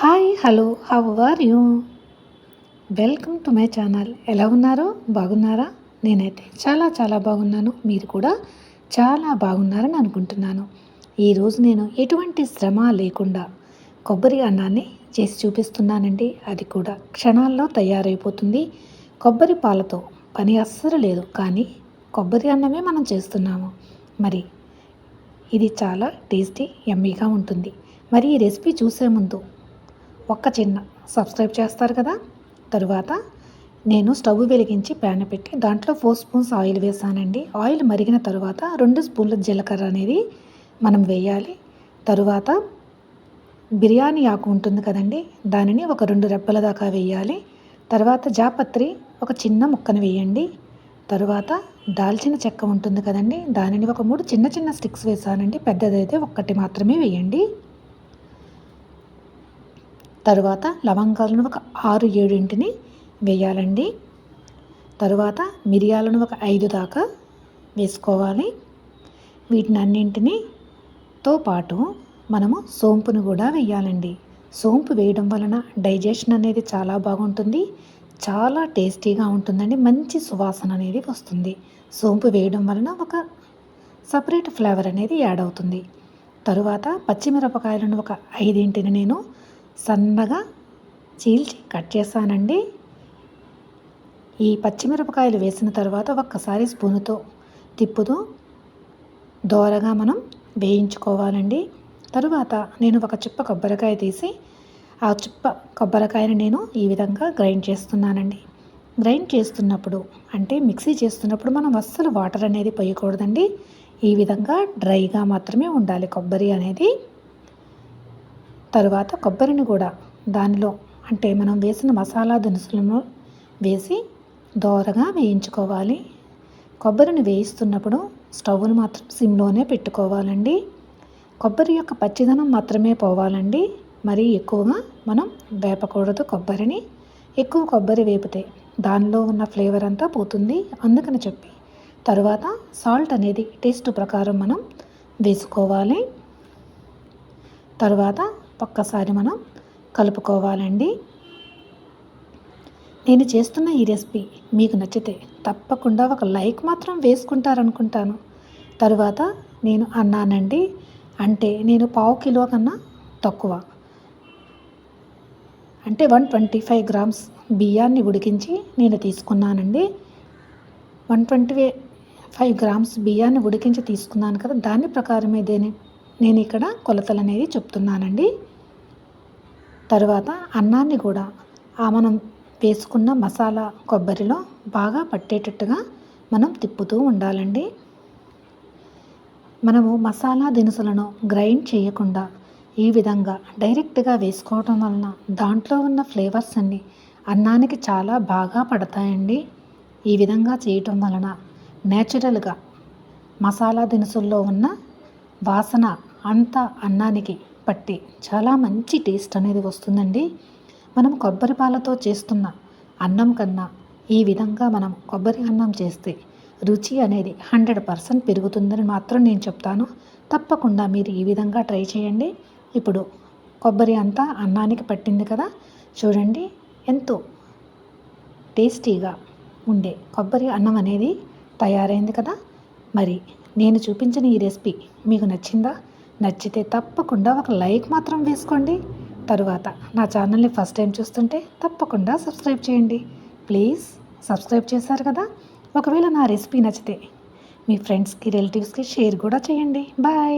Hi hello how are you? Welcome to my channel. ఎలా ఉన్నారో? బాగున్నారా? నేనైతే చాలా చాలా బాగున్నాను. మీరు కూడా చాలా బాగున్నారని అనుకుంటున్నాను. ఈరోజు నేను ఎటువంటి శ్రమ లేకుండా కొబ్బరి అన్నాన్ని చేసి చూపిస్తున్నానండి. అది కూడా క్షణాల్లో తయారైపోతుంది. కొబ్బరి పాలతో పని అస్సలు లేదు. కానీ కొబ్బరి అన్నమే మనం చేస్తున్నాము. మరి ఇది చాలా టేస్టీ ఎమ్మీగా ఉంటుంది. మరి ఈ రెసిపీ చూసే ముందు ఒక్క చిన్న సబ్స్క్రైబ్ చేస్తారు కదా? తరువాత నేను స్టవ్ వెలిగించి ప్యాన్ పెట్టి దాంట్లో ఫోర్ స్పూన్స్ ఆయిల్ వేసానండి. ఆయిల్ మరిగిన తర్వాత రెండు స్పూన్ల జీలకర్ర అనేది మనం వేయాలి. తరువాత బిర్యానీ ఆకు ఉంటుంది కదండి దానిని ఒక రెండు రెబ్బల దాకా వేయాలి. తర్వాత జాపత్రి ఒక చిన్న ముక్కను వేయండి. తరువాత దాల్చిన చెక్క ఉంటుంది కదండి దానిని ఒక మూడు చిన్న చిన్న స్టిక్స్ వేసానండి పెద్దదైతే ఒక్కటి మాత్రమే వేయండి. తరువాత లవంగాలను ఒక ఆరు ఏడింటిని వేయాలండి. తరువాత మిరియాలను ఒక ఐదు దాకా వేసుకోవాలి. వీటిని అన్నింటినితో పాటు మనము సోంపును కూడా వేయాలండి. సోంపు వేయడం వలన డైజెషన్ అనేది చాలా బాగుంటుంది. చాలా టేస్టీగా ఉంటుందండి. మంచి సువాసన అనేది వస్తుంది. సోంపు వేయడం వలన ఒక సపరేట్ ఫ్లేవర్ అనేది యాడ్ అవుతుంది. తరువాత పచ్చిమిరపకాయలను ఒక ఐదింటిని నేను సన్నగా చీల్చి కట్ చేశానండి. ఈ పచ్చిమిరపకాయలు వేసిన తర్వాత ఒక్కసారి స్పూనుతో తిప్పుతూ దోరగా మనం వేయించుకోవాలండి. తరువాత నేను ఒక చిప్ప కొబ్బరికాయ తీసి ఆ చిప్ప కొబ్బరికాయని నేను ఈ విధంగా గ్రైండ్ చేస్తున్నానండి. గ్రైండ్ చేస్తున్నప్పుడు అంటే మిక్సీ చేస్తున్నప్పుడు మనం అస్సలు వాటర్ అనేది పోయకూడదండి. ఈ విధంగా డ్రైగా మాత్రమే ఉండాలి కొబ్బరి అనేది. తరువాత కొబ్బరిని కూడా దానిలో అంటే మనం వేసిన మసాలా దినుసులను వేసి దోరగా వేయించుకోవాలి. కొబ్బరిని వేయిస్తున్నప్పుడు స్టవ్ను మాత్రం సిమ్లోనే పెట్టుకోవాలండి. కొబ్బరి యొక్క పచ్చిదనం మాత్రమే పోవాలండి. మరీ ఎక్కువగా మనం వేపకూడదు కొబ్బరిని. ఎక్కువ కొబ్బరి వేపితే దానిలో ఉన్న ఫ్లేవర్ అంతా పోతుంది అందుకని చెప్పి తరువాత సాల్ట్ అనేది టేస్ట్ ప్రకారం మనం వేసుకోవాలి. తరువాత ఒక్కసారి మనం కలుపుకోవాలండి. నేను చేస్తున్న ఈ రెసిపీ మీకు నచ్చితే తప్పకుండా ఒక లైక్ మాత్రం వేసుకుంటారనుకుంటాను. తరువాత నేను అన్నానండి అంటే నేను పావు కిలో కన్నా తక్కువ. అంటే వన్ ట్వంటీ ఫైవ్ గ్రామ్స్ బియ్యాన్ని ఉడికించి నేను తీసుకున్నానండి. వన్ ట్వంటీ ఫైవ్ గ్రామ్స్ బియ్యాన్ని ఉడికించి తీసుకున్నాను కదా దాని ప్రకారమే దేని నేను ఇక్కడ కొలతలు అనేది చెప్తున్నానండి. తరువాత అన్నాన్ని కూడా ఆ మనం వేసుకున్న మసాలా కొబ్బరిలో బాగా పట్టేటట్టుగా మనం తిప్పుతూ ఉండాలండి. మనము మసాలా దినుసులను గ్రైండ్ చేయకుండా ఈ విధంగా డైరెక్ట్గా వేసుకోవటం వలన దాంట్లో ఉన్న ఫ్లేవర్స్ అన్నీ అన్నానికి చాలా బాగా పడతాయండి. ఈ విధంగా చేయటం వలన న్యాచురల్గా మసాలా దినుసుల్లో ఉన్న వాసన అంతా అన్నానికి పట్టి చాలా మంచి టేస్ట్ అనేది వస్తుందండి. మనం కొబ్బరి పాలతో చేస్తున్న అన్నం కన్నా ఈ విధంగా మనం కొబ్బరి అన్నం చేస్తే రుచి అనేది హండ్రెడ్ పర్సెంట్ పెరుగుతుందని మాత్రం నేను చెప్తాను. తప్పకుండా మీరు ఈ విధంగా ట్రై చేయండి. ఇప్పుడు కొబ్బరి అంతా అన్నానికి పట్టింది కదా. చూడండి ఎంతో టేస్టీగా ఉండే కొబ్బరి అన్నం అనేది తయారైంది కదా. మరి నేను చూపించిన ఈ రెసిపీ మీకు నచ్చిందా? నచ్చితే తప్పకుండా ఒక లైక్ మాత్రం వేసుకోండి. తరువాత నా ఛానల్ని ఫస్ట్ టైం చూస్తుంటే తప్పకుండా సబ్స్క్రైబ్ చేయండి. ప్లీజ్ సబ్స్క్రైబ్ చేశారు కదా? ఒకవేళ నా రెసిపీ నచ్చితే మీ ఫ్రెండ్స్కి రిలేటివ్స్కి షేర్ కూడా చేయండి. బాయ్!